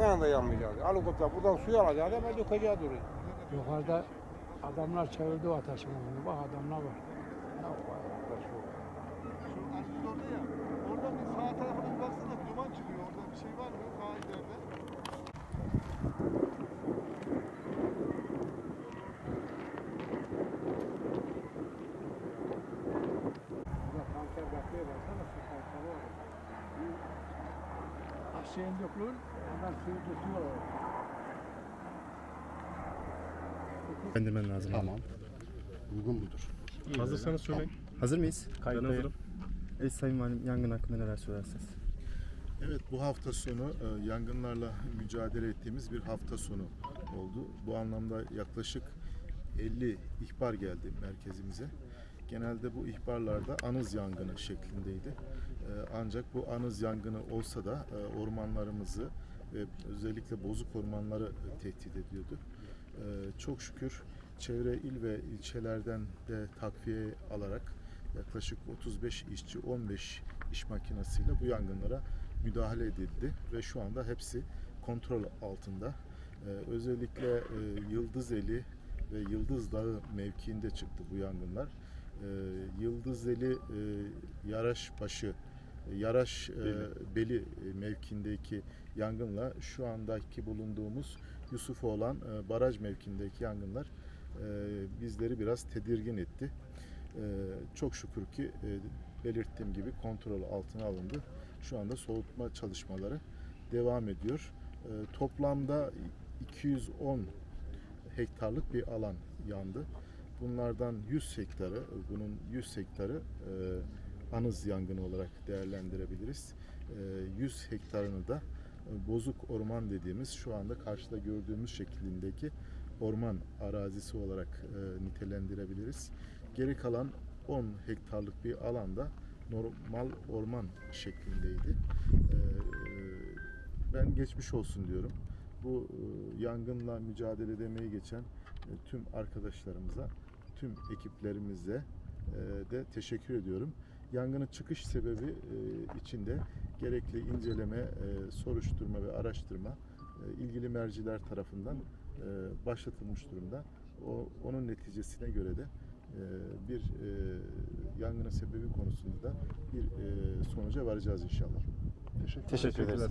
O anda yanmayacağız. Helikopter buradan suyu alacağız hemen dökeceğiz oraya. Yukarıda adamlar çevirdi o ateşin önünü. Bak adamlar var. Ne yapalım, arkadaş bu. Şu Aziz orada ya. Orada bir sağ tarafına bir baksana duman çıkıyor. Orada bir şey var mı? Sağ ileride. Burada tanker bekliyor baksana su tankeri var. Aşağıya dökülür. Ondan suyu tutuyor. Bendirmen lazım. Tamam. Uygun mudur? Hazırsanız söyleyin. Hazır mıyız? Ben hazırım. Evet Sayın Valim yangın hakkında neler söylersiniz? Evet bu hafta sonu e, yangınlarla mücadele ettiğimiz bir hafta sonu oldu. Bu anlamda yaklaşık 50 ihbar geldi merkezimize. Genelde bu ihbarlarda anız yangını şeklindeydi. E, Ancak bu anız yangını olsa da e, ormanlarımızı ve özellikle bozuk ormanları e, tehdit ediyordu. E, Çok şükür çevre il ve ilçelerden de takviye alarak yaklaşık 35 işçi 15 iş makinesiyle bu yangınlara müdahale edildi ve şu anda hepsi kontrol altında. Ee, özellikle e, Yıldızeli ve Yıldız Dağı mevkiinde çıktı bu yangınlar. Ee, Yıldızeli Yaraşbaşı e, Yaraş e, Beli e, mevkindeki yangınla şu andaki bulunduğumuz Yusuf olan baraj mevkindeki yangınlar bizleri biraz tedirgin etti. Çok şükür ki belirttiğim gibi kontrol altına alındı. Şu anda soğutma çalışmaları devam ediyor. Toplamda 210 hektarlık bir alan yandı. Bunlardan 100 hektarı, bunun 100 hektarı e, anız yangını olarak değerlendirebiliriz. E, 100 hektarını da e, bozuk orman dediğimiz şu anda karşıda gördüğümüz şeklindeki orman arazisi olarak e, nitelendirebiliriz. Geri kalan 10 hektarlık bir alanda normal orman şeklindeydi. E, ben geçmiş olsun diyorum. Bu e, yangınla mücadele edemeyi geçen e, tüm arkadaşlarımıza, tüm ekiplerimize e, de teşekkür ediyorum. Yangının çıkış sebebi e, içinde gerekli inceleme, e, soruşturma ve araştırma ilgili merciler tarafından başlatılmış durumda. O, onun neticesine göre de bir yangının sebebi konusunda da bir sonuca varacağız inşallah. Teşekkür Teşekkür ederiz